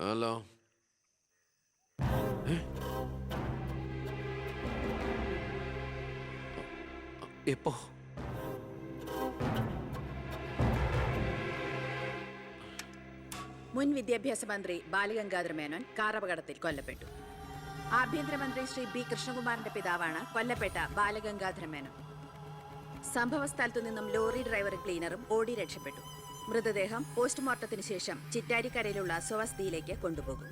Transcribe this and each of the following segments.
Hello? എപ്പോ മുൻ വിദ്യാഭ്യാസ മന്ത്രി ബാലഗംഗാധര മേനോൻ കാറപകടത്തിൽ കൊല്ലപ്പെട്ടു. ആഭ്യന്തരമന്ത്രി ശ്രീ ബി കൃഷ്ണകുമാറിന്റെ പിതാവാണ് കൊല്ലപ്പെട്ട ബാലഗംഗാധര മേനോൻ. സംഭവ സ്ഥലത്തു നിന്നും ലോറി ഡ്രൈവറും ക്ലീനറും ഓടി രക്ഷപ്പെട്ടു. മൃതദേഹം പോസ്റ്റ്മോർട്ടത്തിന് ശേഷം ചിറ്റാരിക്കരയിലുള്ള സ്വവസതിയിലേക്ക് കൊണ്ടുപോകും.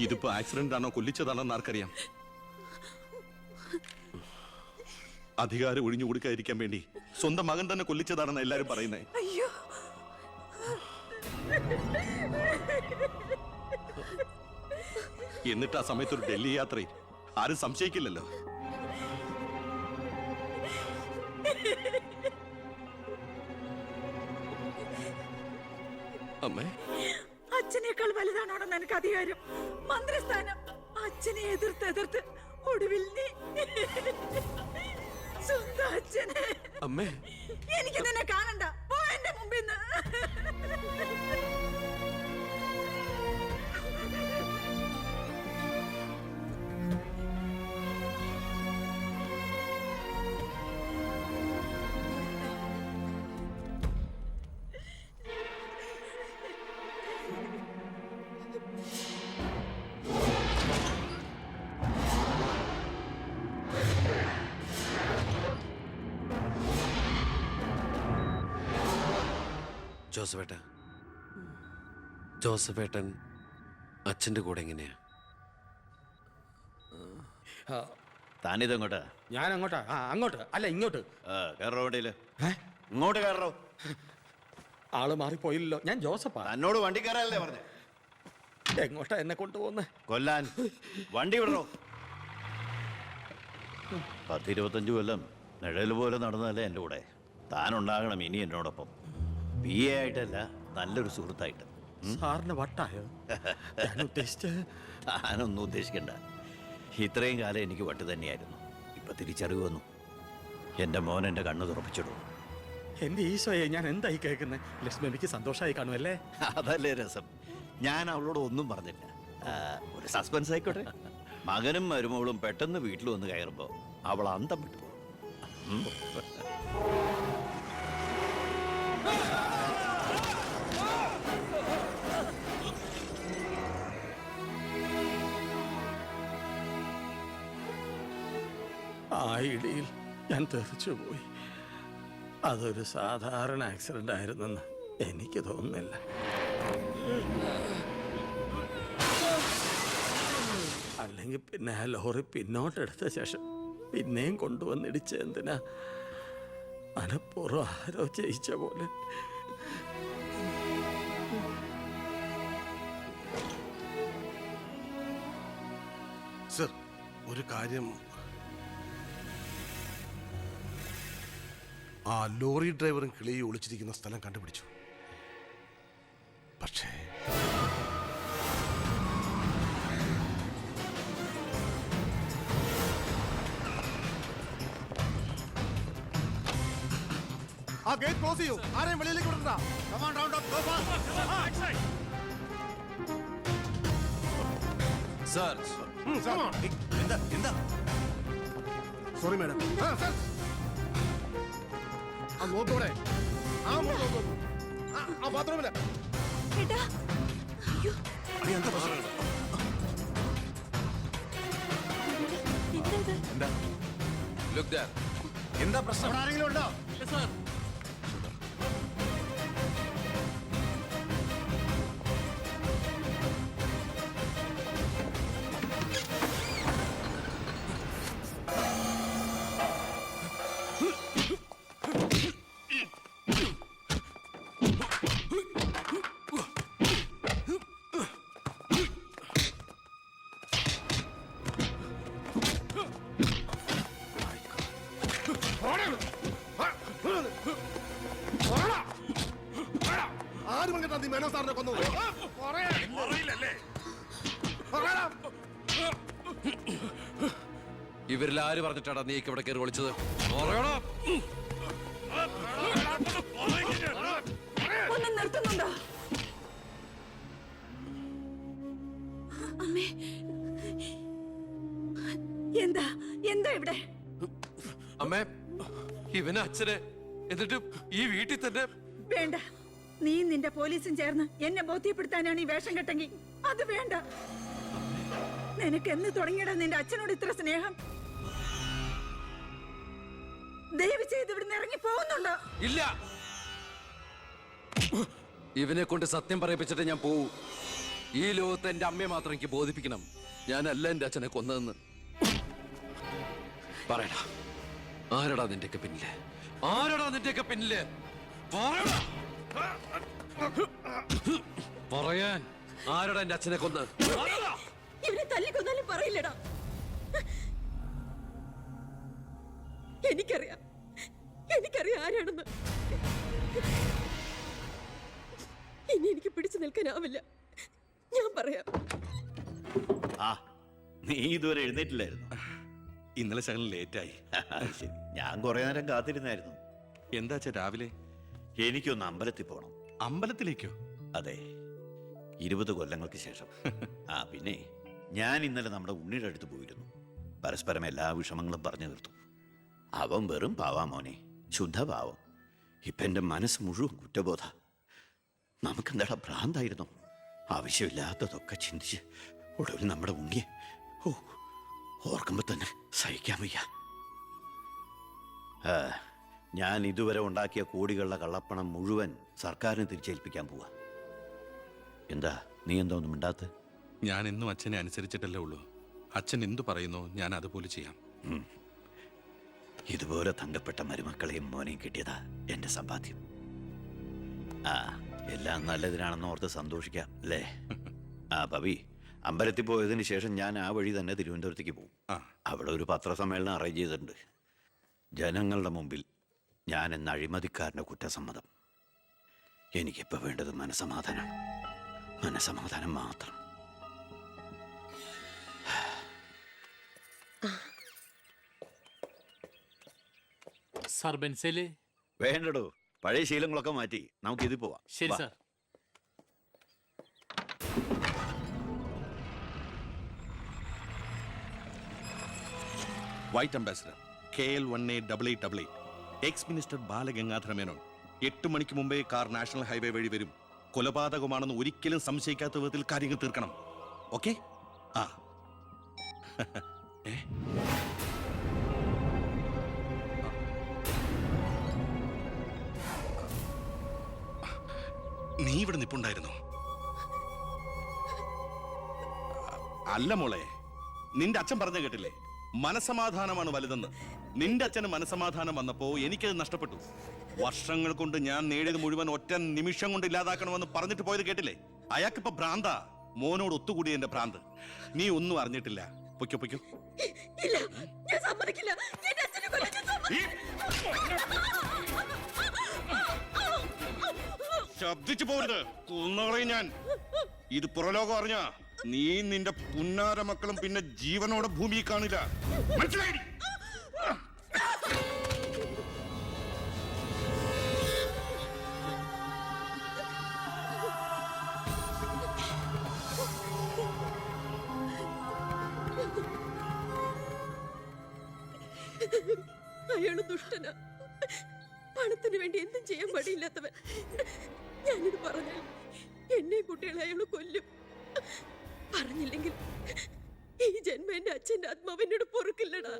ഇതിപ്പോ ആക്സിഡന്റ് ആണോ കൊല്ലിച്ചതാണോ എന്ന് ആർക്കറിയാം? അധികാരം ഒഴിഞ്ഞു കൊടുക്കാതിരിക്കാൻ വേണ്ടി സ്വന്തം മകൻ തന്നെ കൊല്ലിച്ചതാണെന്ന് എല്ലാരും പറയുന്നേ. അയ്യോ. എന്നിട്ട് ആ സമയത്ത് ഒരു ഡൽഹി യാത്രയിൽ ആരും സംശയിക്കില്ലല്ലോ. അമ്മേ. അച്ഛനേക്കാൾ വലുതാണോടെന്ന് എനിക്ക് അധികാരം. മന്ത്രിസ്ഥാനം. അച്ഛനെ എതിർത്ത് എതിർത്ത് ഒടുവിൽ നീ സ്വന്തം അച്ഛനെ. അമ്മേ. എനിക്ക് നിന്നെ കാണണ്ട. പോ എന്റെ മുമ്പിൽ നിന്ന് ജോസഫേട്ട. ജോസഫേട്ടൻ അച്ഛന്റെ കൂടെ എങ്ങനെയാ? താനിതെങ്ങോട്ടാ? ഞാൻ അങ്ങോട്ടാ ആ അങ്ങോട്ട്. അല്ല ഇങ്ങോട്ട്. ആ കയറോ വണ്ടിയിൽ? ഇങ്ങോട്ട് കയറോ. ആൾ മാറിപ്പോയില്ലല്ലോ. ഞാൻ ജോസഫാ. എന്നോട് വണ്ടി കയറാനല്ലേ പറഞ്ഞു? എങ്ങോട്ടാ എന്നെ കൊണ്ടുപോന്ന് കൊല്ലാൻ. വണ്ടി വിടണോ പത്തിരുപത്തഞ്ച് കൊല്ലം നിഴൽ പോലെ നടന്നതല്ലേ എന്റെ കൂടെ. താനുണ്ടാകണം ഇനി എന്നോടൊപ്പം. പി എ ആയിട്ടല്ല നല്ലൊരു സുഹൃത്തായിട്ട്. സാറിന് വട്ടായോ? ഞാൻ താനൊന്നും ഉദ്ദേശിക്കണ്ട. ഇത്രയും കാലം എനിക്ക് വട്ട് തന്നെയായിരുന്നു. ഇപ്പൊ തിരിച്ചറിവ് വന്നു. എന്റെ മോൻ എന്റെ കണ്ണ് തുറപ്പിച്ചിടും. എന്റെ ഈശോയെ ഞാൻ എന്തായി കേൾക്കുന്നത് ലക്ഷ്മിക്ക് സന്തോഷമായി കാണുമല്ലേ? അതല്ലേ രസം. ഞാൻ അവളോട് ഒന്നും പറഞ്ഞില്ല. ഒരു സസ്പെൻസ് ആയിക്കോട്ടെ. മകനും മരുമകളും പെട്ടെന്ന് വീട്ടിൽ വന്ന് കയറുമ്പോ അവൾ അന്തം വിട്ടു പോകും. ഇടിയിൽ ഞാൻ തെറിച്ചുപോയി അതൊരു സാധാരണ ആക്സിഡന്റ് ആയിരുന്നെന്ന് എനിക്ക് തോന്നുന്നില്ല. അല്ലെങ്കിൽ പിന്നെ ആ ലോറി പിന്നോട്ടെടുത്ത ശേഷം പിന്നെയും കൊണ്ടുവന്നിടിച്ച എന്തിനാ? മനപ്പൂർവം ആരോ ചെയ്യിച്ച പോലെ. സർ ഒരു കാര്യം ആ ലോറി ഡ്രൈവറും കിളിയും ഒളിച്ചിരിക്കുന്ന സ്ഥലം കണ്ടുപിടിച്ചു. പക്ഷേ ആ ഗേറ്റ് ക്ലോസ് ചെയ്യൂ. ആരെയും വെളിയിലേക്ക് വിടണ്ട. സാർ എന്താ എന്താ? സോറി മാഡം ആ നോക്കൂടെ ആ നോക്കൂ. ആ, ആ ബാത്റൂമിൽ. ഏട്ടാ അയ്യോ. എന്താ പ്രശ്നം? ആരെങ്കിലും ഉണ്ടോ? ആരും ഇവരിൽ ആര് പറഞ്ഞിട്ടാടാ നീ ഇവിടെ കയറി വിളിച്ചത്. ഒന്ന് നിർത്തുന്നുണ്ടോ? അമ്മേ. എന്താ? എന്താ ഇവിടെ? അമ്മേ ഇവന് അച്ഛനെ എന്നിട്ട് ഈ വീട്ടിൽ തന്നെ വേണ്ട. നീ നിന്റെ പോലീസും ചേർന്ന് എന്നെ ബോധ്യപ്പെടുത്താനാണ് ഈ വേഷം കെട്ടെങ്കിൽ. അത് വേണ്ട. നിനക്ക് എന്ന് തുടങ്ങിയടാ നിന്റെ അച്ഛനോട് ഇത്ര സ്നേഹം? ദയവ് ചെയ്ത് ഇവിടുന്ന് ഇറങ്ങി പോകുന്നുണ്ടോ? ഇല്ല. ഇവനെ കൊണ്ട് സത്യം പറയിപ്പിച്ചിട്ട് ഞാൻ പോവൂ. ഈ ലോകത്ത് എന്റെ അമ്മയെ മാത്രം എനിക്ക് ബോധിപ്പിക്കണം. ഞാനല്ല എന്റെ അച്ഛനെ കൊന്നതെന്ന്. പറയടാ ആരടാ നിന്റെയൊക്കെ പിന്നിൽ? ആരടാ നിന്റെയൊക്കെ പിന്നിൽ? പറയടാ. പറയാൻ ആരടാ എന്റെ അച്ഛനെ കൊന്ന്. ഇവനെ തല്ലിക്കൊന്നാലും പറയില്ലടാ. എനിക്കറിയാം. എനിക്കറിയാം ആരാണെന്ന്. ഇനി എനിക്ക് പിടിച്ചു നിൽക്കാനാവില്ല. ഞാൻ പറയാം. ആ നീ ഇതുവരെ എഴുന്നേറ്റില്ലായിരുന്നു? ഇന്നലെ ശകലം ലേറ്റായി. ശരി. ഞാൻ കുറെ നേരം കാത്തിരുന്നായിരുന്നു. എന്താ രാവിലെ? എനിക്കൊന്ന് അമ്പലത്തിൽ പോകണം അമ്പലത്തിലേക്കോ? അതെ. ഇരുപത് കൊല്ലങ്ങൾക്ക് ശേഷം. ആ പിന്നെ ഞാൻ ഇന്നലെ നമ്മുടെ ഉണ്ണിയുടെ അടുത്ത് പോയിരുന്നു. പരസ്പരം എല്ലാ വിഷമങ്ങളും പറഞ്ഞു തീർത്തു. അവൻ വെറും പാവാ മോനെ. ശുദ്ധ പാവം ഇപ്പൊ എന്റെ മനസ്സ് മുഴുവൻ കുറ്റബോധ. നമുക്കെന്താടാ ഭ്രാന്തായിരുന്നു? ആവശ്യമില്ലാത്തതൊക്കെ ചിന്തിച്ച് ഒടുവിൽ നമ്മുടെ ഉണ്ണിയെ ഓ ഓർക്കുമ്പോ തന്നെ സഹിക്കാൻ വയ്യ. ഞാൻ ഇതുവരെ ഉണ്ടാക്കിയ കോടികളുടെ കള്ളപ്പണം മുഴുവൻ സർക്കാരിന് തിരിച്ചേൽപ്പിക്കാൻ പോവാ. എന്താ നീ എന്താ ഒന്നും മിണ്ടാത്ത? ഞാൻ എന്നും അച്ഛനെ അനുസരിച്ചിട്ടല്ലേ ഉള്ളൂ. അച്ഛൻ എന്തു പറയുന്നു ഞാൻ അതുപോലെ ചെയ്യാം. ഇതുപോലെ തങ്കപ്പെട്ട മരുമക്കളെയും മോനെയും കിട്ടിയതാ എന്റെ സമ്പാദ്യം. ആ എല്ലാം നല്ലതിനാണെന്ന് ഓർത്ത് സന്തോഷിക്കാം അല്ലേ? ആ പവി അമ്പലത്തിൽ പോയതിന് ശേഷം ഞാൻ ആ വഴി തന്നെ തിരുവനന്തപുരത്തേക്ക് പോകും. അവിടെ ഒരു പത്രസമ്മേളനം അറേഞ്ച് ചെയ്തിട്ടുണ്ട്. ജനങ്ങളുടെ മുമ്പിൽ ഞാൻ എന്ന അഴിമതിക്കാരന്റെ കുറ്റസമ്മതം. എനിക്കിപ്പോൾ വേണ്ടത് മനസമാധാനം മനസമാധാനം മാത്രം. സാർ ബെൻസേൽ വേണ്ടടോ. പഴയ ശീലങ്ങളൊക്കെ മാറ്റി നമുക്ക് ഇതിൽ പോവാം. ശരി. Sir. White Ambassador K L one A double eight double eight ex minister Balagangadhara Menon. എട്ട് മണിക്ക് മുമ്പേ കാർ നാഷണൽ ഹൈവേ വഴി വരും. കൊലപാതകമാണെന്ന് ഒരിക്കലും സംശയിക്കാത്ത വിധത്തിൽ കാര്യങ്ങൾ തീർക്കണം. ഓക്കെ? ആ. ഏ? നീ ഇവിടെ നിപ്പുണ്ടായിരുന്നു. അല്ല മോളെ നിന്റെ അച്ഛൻ പറഞ്ഞ കേട്ടില്ലേ? മനസമാധാനമാണ് വലുതെന്ന്. നിന്റെ അച്ഛന് മനസമാധാനം വന്നപ്പോ എനിക്കത് നഷ്ടപ്പെട്ടു. വർഷങ്ങൾ കൊണ്ട് ഞാൻ നേടിയത് മുഴുവൻ ഒറ്റ നിമിഷം കൊണ്ട് ഇല്ലാതാക്കണമെന്ന് പറഞ്ഞിട്ട് പോയത് കേട്ടില്ലേ? അയാൾക്കിപ്പോ ഭ്രാന്ത. മോനോട് ഒത്തുകൂടി എന്റെ ഭ്രാന്ത്. നീ ഒന്നും അറിഞ്ഞിട്ടില്ല. പൊയ്ക്കോ പൊയ്ക്കോ. ഇല്ല ഞാൻ സമ്മതിക്കില്ല. എന്റെ ശബ്ദിച്ചു പോരുത്. കൊന്നുകളയും ഞാൻ. ഇത് പുറലോകം അറിഞ്ഞ നീ നിന്റെ പുന്നാര മക്കളും പിന്നെ ജീവനോടെ ഭൂമി കാണില്ല. മനസ്സിലായി? അയാൾ ദുഷ്ടനാ. പണത്തിന് വേണ്ടി എന്തും ചെയ്യാൻ മടിയില്ലാത്തവൻ ഞാനിത് പറഞ്ഞാൽ എന്നെ കുട്ടികളെ അയാൾ കൊല്ലും. പറഞ്ഞില്ലെങ്കിൽ ഈ ജന്മ എന്റെ അച്ഛന്റെ ആത്മാവ് എന്നോട് പൊറുക്കില്ലടാ.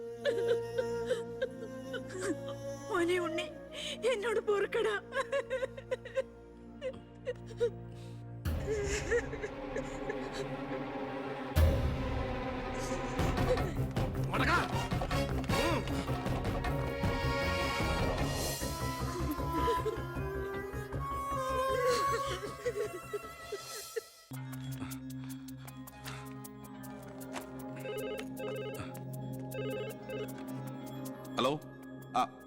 മോനെ ഉണ്ണി എന്നോട് പൊറുക്കടാ. ഹലോ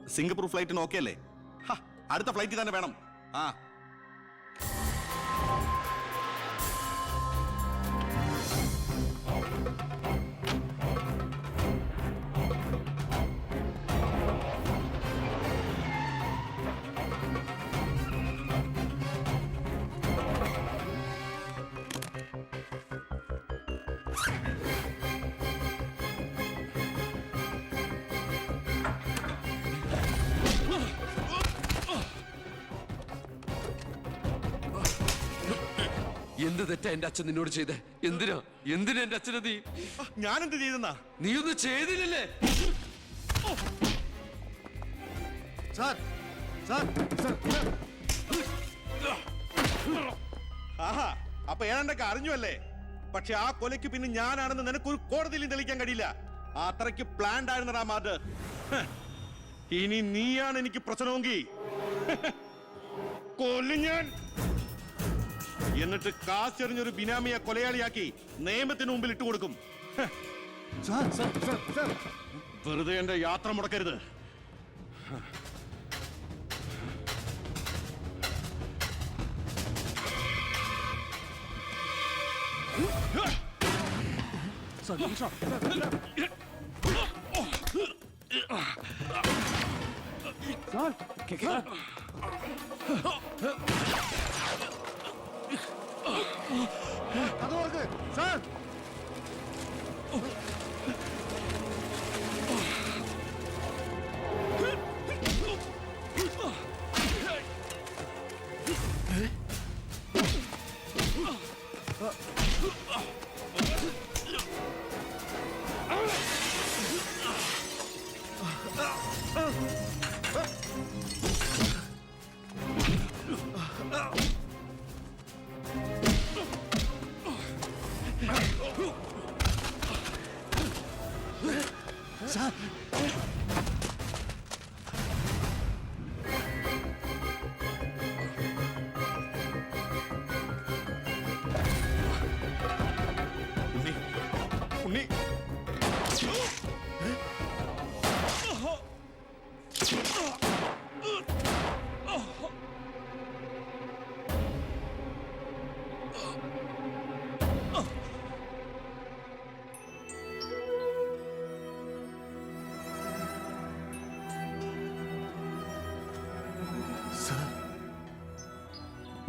സിംഗപ്പൂർ ഫ്ലൈറ്റിന് ഓക്കെ അല്ലേ? അടുത്ത ഫ്ലൈറ്റ് തന്നെ വേണം. ആ. എന്ത് തെറ്റാ എന്റെ അച്ഛൻ നിന്നോട് ചെയ്തേ? എന്തിനാ? എന്തിനാ എന്റെ അച്ഛനെ നീ? ഞാൻ എന്ത് ചെയ്തെന്നാ? നീ ഒന്നും ചെയ്തില്ലല്ലേ? സാർ സാർ സാർ ആഹാ അപ്പൊ ഏതാണ്ടൊക്കെ അറിഞ്ഞു അല്ലേ? പക്ഷെ ആ കൊലയ്ക്ക് പിന്നെ ഞാനാണെന്ന് നിനക്ക് ഒരു കോടതിയിലും തെളിയിക്കാൻ കഴിയില്ല. അത്രയ്ക്ക് പ്ലാൻഡ് ആയിരുന്നടാ മാത് ഇനി നീയാണ് എനിക്ക് പ്രശ്നമെങ്കിൽ. കൊല്ലു ഞാൻ. എന്നിട്ട് കാശെറിഞ്ഞൊരു ബിനാമിയെ കൊലയാളിയാക്കി നിയമത്തിന് മുമ്പിൽ ഇട്ടുകൊടുക്കും ഹ്, സാർ സാർ സാർ സാർ. വെറുതെ എന്റെ യാത്ര മുടക്കരുത് അത് ഓർക്ക് സാർ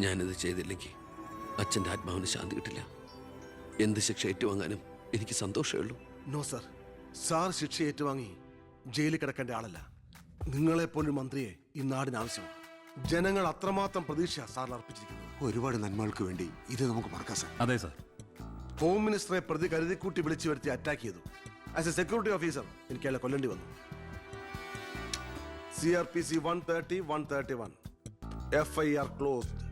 ഞാനിത് ചെയ്തില്ലെങ്കിൽ അച്ഛന്റെ ആത്മാവിന് ശാന്തി കിട്ടില്ല. എന്ത് ശിക്ഷ ഏറ്റുവാങ്ങാനും എനിക്ക് സന്തോഷമേ ഉള്ളൂ. നോ സർ സാർ ശിക്ഷ ഏറ്റുവാങ്ങി ജയിലിൽ കിടക്കേണ്ട ആളല്ല. നിങ്ങളെപ്പോലൊരു മന്ത്രിയെ ഈ നാടിന് ആവശ്യമാണ്. ജനങ്ങൾ അത്രമാത്രം പ്രതീക്ഷ സാറിന് അർപ്പിച്ചിരിക്കുന്നത്. ഒരുപാട് നന്മകൾക്ക് വേണ്ടി ഇത് നമുക്ക് മറക്കാം സാർ. അതെ സാർ. ഹോം മിനിസ്റ്ററെ പ്രതി കരുതിക്കൂട്ടി വിളിച്ചു വരുത്തി അറ്റാക്ക് ചെയ്തു. ആസ് എ സെക്യൂരിറ്റി ഓഫീസർ എനിക്ക് അയാളെ കൊല്ലേണ്ടി വന്നു. C R P C one thirty one thirty one F I R closed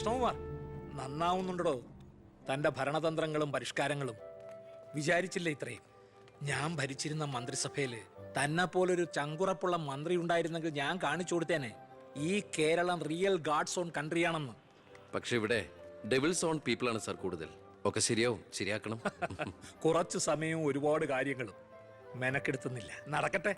Krishnakumar നന്നാവുന്നുണ്ടോ തന്റെ ഭരണതന്ത്രങ്ങളും പരിഷ്കാരങ്ങളും. വിചാരിച്ചില്ല ഇത്രയും. ഞാൻ ഭരിച്ചിരുന്ന മന്ത്രിസഭയിൽ തന്നെ പോലൊരു ചങ്കുറപ്പുള്ള മന്ത്രി ഉണ്ടായിരുന്നെങ്കിൽ ഞാൻ കാണിച്ചു കൊടുത്തേനെ. ഈ കേരളം റിയൽ ഗാഡ്സ് ഓൺ കൺട്രിയാണെന്ന് പക്ഷെ ഇവിടെ ഡെവിൾസ് ഓൺ പീപ്പിൾ ആണ് സാർ കൂടുതൽ. ഒക്കെ ശരിയാവും ശരിയാക്കണം. കുറച്ച് സമയവും ഒരുപാട് കാര്യങ്ങളും മെനക്കെടുത്തുന്നില്ല. നടക്കട്ടെ.